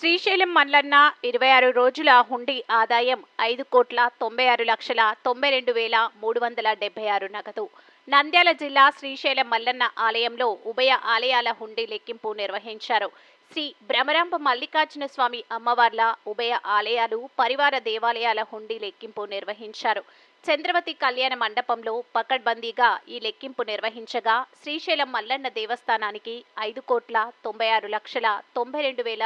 శ్రీశైలం మల్లన్న ఇరవై ఆరు రోజుల హుండీ ఆదాయం ఐదు కోట్ల తొంభై ఆరు లక్షల తొంభై రెండు వేల మూడు వందల డెబ్బై ఆరు నగదు. నంద్యాల జిల్లా శ్రీశైలం మల్లన్న ఆలయంలో ఉభయ ఆలయాల హుండీ లెక్కింపు నిర్వహించారు. శ్రీ భ్రమరాంబ మల్లికార్జున స్వామి అమ్మవార్ల ఉభయ ఆలయాలు పరివార దేవాలయాల హుండీ లెక్కింపు నిర్వహించారు. చంద్రవతి కళ్యాణ మండపంలో పకడ్బందీగా ఈ లెక్కింపు నిర్వహించగా శ్రీశైలం మల్లన్న దేవస్థానానికి ఐదు కోట్ల తొంభై ఆరు లక్షల తొంభై రెండు వేల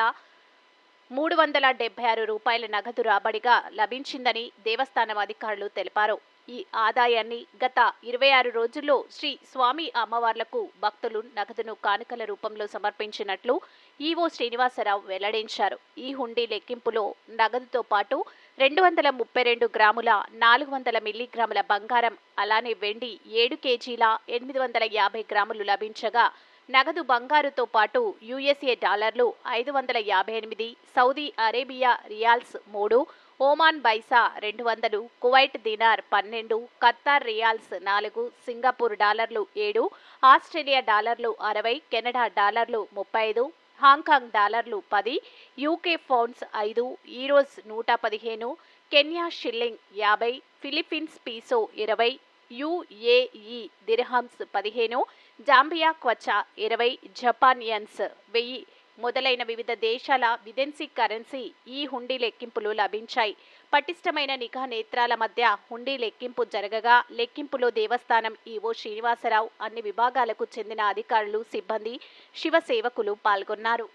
మూడు వందల డెబ్బై ఆరు రూపాయల నగదు రాబడిగా లభించిందని దేవస్థానం అధికారులు తెలిపారు. ఈ ఆదాయాన్ని గత ఇరవై ఆరు రోజుల్లో శ్రీ స్వామి అమ్మవార్లకు భక్తులు నగదును కానుకల రూపంలో సమర్పించినట్లు ఈవో శ్రీనివాసరావు వెల్లడించారు. ఈ హుండీ లెక్కింపులో నగదుతో పాటు రెండు వందల ముప్పై రెండు గ్రాముల నాలుగు వందల మిల్లీగ్రాముల బంగారం అలానే వెండి ఏడు కేజీల ఎనిమిది వందల యాభై గ్రాములు లభించగా నగదు బంగారుతో పాటు యుఎస్ఏ డాలర్లు ఐదు వందల యాభై ఎనిమిది సౌదీ అరేబియా రియాల్స్ మూడు ఓమాన్ బైసా రెండు వందలు కువైట్ దినార్ పన్నెండు ఖత్తార్ రియాల్స్ నాలుగు సింగపూర్ డాలర్లు ఏడు ఆస్ట్రేలియా డాలర్లు అరవై కెనడా డాలర్లు ముప్పై ఐదు హాంకాంగ్ డాలర్లు పది యూకే ఫౌండ్స్ ఐదు ఈరోజ్ నూట పదిహేను కెన్యా షిల్లింగ్ యాభై ఫిలిప్పీన్స్ పీసో ఇరవై యుఏఈ దిర్హమ్స్ పదిహేను జాంబియా క్వచా ఇరవై జపాన్ యన్స్ వెయ్యి మొదలైన వివిధ దేశాల విదెన్సీ కరెన్సీ ఈ హుండీ లెక్కింపులు లభించాయి. పటిష్టమైన నిఘా నేత్రాల మధ్య హుండీ లెక్కింపు జరగగా లెక్కింపులో దేవస్థానం ఈవో శ్రీనివాసరావు అన్ని విభాగాలకు చెందిన అధికారులు సిబ్బంది శివసేవకులు పాల్గొన్నారు.